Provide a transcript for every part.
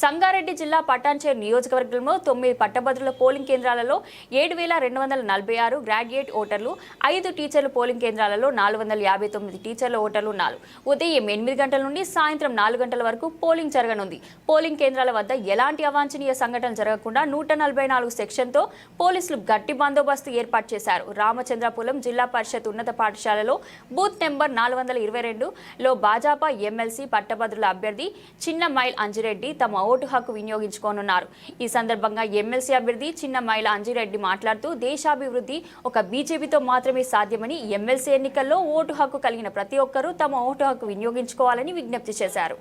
సంగారెడ్డి జిల్లా పటాన్చేరు నియోజకవర్గంలో తొమ్మిది పట్టభద్రుల పోలింగ్ కేంద్రాలలో ఏడు వేల రెండు వందల నలభై ఆరు గ్రాడ్యుయేట్ ఓటర్లు ఐదు టీచర్ల పోలింగ్ కేంద్రాలలో నాలుగు వందల యాభై తొమ్మిది టీచర్ల ఓటర్లు ఉన్నారు. ఉదయం ఎనిమిది గంటల నుండి సాయంత్రం నాలుగు గంటల వరకు పోలింగ్ జరగనుంది. పోలింగ్ కేంద్రాల వద్ద ఎలాంటి అవాంఛనీయ సంఘటనలు జరగకుండా నూట నలభై నాలుగు సెక్షన్తో పోలీసులు గట్టి బందోబస్తు ఏర్పాటు చేశారు. రామచంద్రపురం జిల్లా పరిషత్ ఉన్నత పాఠశాలలో బూత్ నెంబర్ నాలుగు వందల ఇరవై రెండులో భాజపా ఎమ్మెల్సీ పట్టభద్రుల అభ్యర్థి చిన్న మైల్ అంజిరెడ్డి తమ ఓటు హక్కు వినియోగించుకోనున్నారు. ఈ సందర్భంగా ఎమ్మెల్సీ అభ్యర్థి చిన్న మైల అంజిరెడ్డి మాట్లాడుతూ దేశాభివృద్ధి ఒక బీజేపీతో మాత్రమే సాధ్యమని ఎమ్మెల్సీ ఎన్నికల్లో ఓటు హక్కు కలిగిన ప్రతి ఒక్కరూ తమ ఓటు హక్కు వినియోగించుకోవాలని విజ్ఞప్తి చేశారు.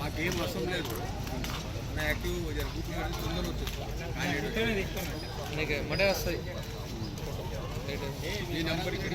మాకేం అవసరం లేదు. నా యాక్టివ్ జరుగుతుంది తొందర వచ్చేస్తుంది. నీకు మటే వస్తుంది ఈ నెంబర్ ఇక్కడ.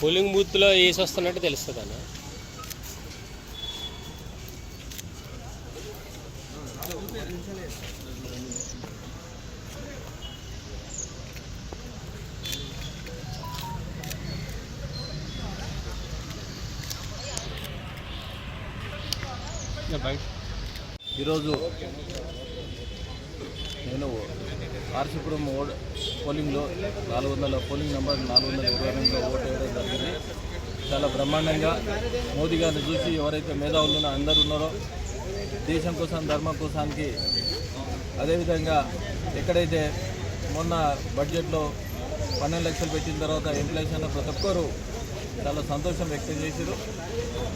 పోలింగ్ బూత్లో వేసి వస్తున్నట్టు తెలుస్తుంది అన్న. ఈరోజు నేను ఆర్సీపురం ఓడ్ పోలింగ్లో నాలుగు వందల పోలింగ్ నెంబర్ నాలుగు వందల ఇరవై రెండులో ఓటు వేయడం జరిగింది. చాలా బ్రహ్మాండంగా మోదీ గారిని చూసి ఎవరైతే మేధావులు ఉన్నారో అందరూ ఉన్నారో దేశం కోసం ధర్మం కోసానికి అదేవిధంగా ఎక్కడైతే మొన్న బడ్జెట్లో పన్నెండు లక్షలు పెట్టిన తర్వాత ఇన్ఫ్లేషన్ ప్రతి ఒక్కరు చాలా సంతోషం వ్యక్తం చేశారు.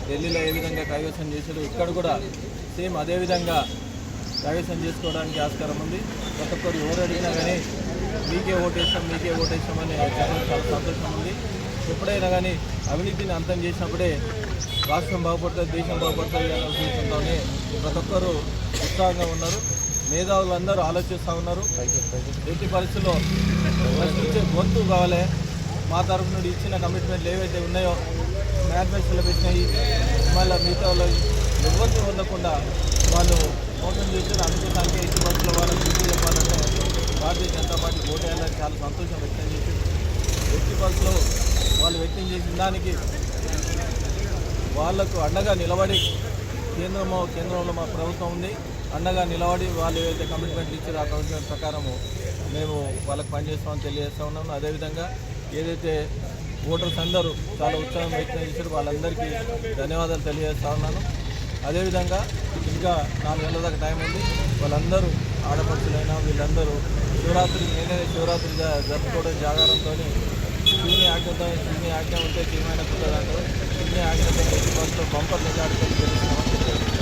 ఢిల్లీలో ఏ విధంగా కైవసం చేశారు ఇక్కడ కూడా సేమ్ అదేవిధంగా కైవసం చేసుకోవడానికి ఆస్కారం ఉంది. ప్రతి ఒక్కరు ఎవరు అడిగినా కానీ మీకే ఓటేస్తాం మీకే ఓటేస్తాం అని చెప్పడం చాలా సంతోషం ఉంది. ఎప్పుడైనా కానీ అవినీతిని అంతం చేసినప్పుడే రాష్ట్రం బాగుపడుతుంది దేశం బాగుపడుతుంది అనే ఉద్దేశంతోనే ప్రతి ఒక్కరు ఉత్సాహంగా ఉన్నారు. మేధావులు అందరూ ఆలోచిస్తూ ఉన్నారు. ఎట్టి పరిస్థితుల్లో ప్రశ్నించే గొంతు కావాలి. మా తరఫు నుండి ఇచ్చిన కమిట్మెంట్లు ఏవైతే ఉన్నాయో మేనిఫెస్టోలో పెట్టినాయి. మళ్ళీ మిగతా వాళ్ళు ఎవరిని ఉండకుండా వాళ్ళు మోసం చేసిన అందుకోసానికి ఎట్టి బస్సులో వాళ్ళకి గుర్తు చెప్పాలంటే భారతీయ జనతా పార్టీ ఓటేయాలని చాలా సంతోషం వ్యక్తం చేసి ఎట్టి బస్సులో వాళ్ళు వ్యక్తం చేసిన దానికి వాళ్ళకు అండగా నిలబడి కేంద్రము కేంద్రంలో మా ప్రభుత్వం ఉంది. అండగా నిలబడి వాళ్ళు ఏదైతే కమిట్మెంట్లు ఇచ్చారో ఆ కమిట్మెంట్ ప్రకారము మేము వాళ్ళకి పనిచేస్తామని తెలియజేస్తా ఉన్నాము అదేవిధంగా ఏదైతే ఓటర్స్ అందరూ చాలా ఉత్సాహం వ్యక్తం చేశారు వాళ్ళందరికీ ధన్యవాదాలు తెలియజేస్తా ఉన్నాను. అదేవిధంగా ఇంకా నాలుగు గంటల దాకా టైం ఉంది. వాళ్ళందరూ ఆడపడుచులైనా వీళ్ళందరూ శివరాత్రి నేనే శివరాత్రి జరుపుకోవడం జాగారంతో శివుని ఆజ్ఞతో శివుని ఆజ్ఞ ఉంటే శివమైన కుదరంటారు శివుని ఆజ్ఞతో ఫస్ట్ బంపర్ నిజాడుకొని గెలిచిన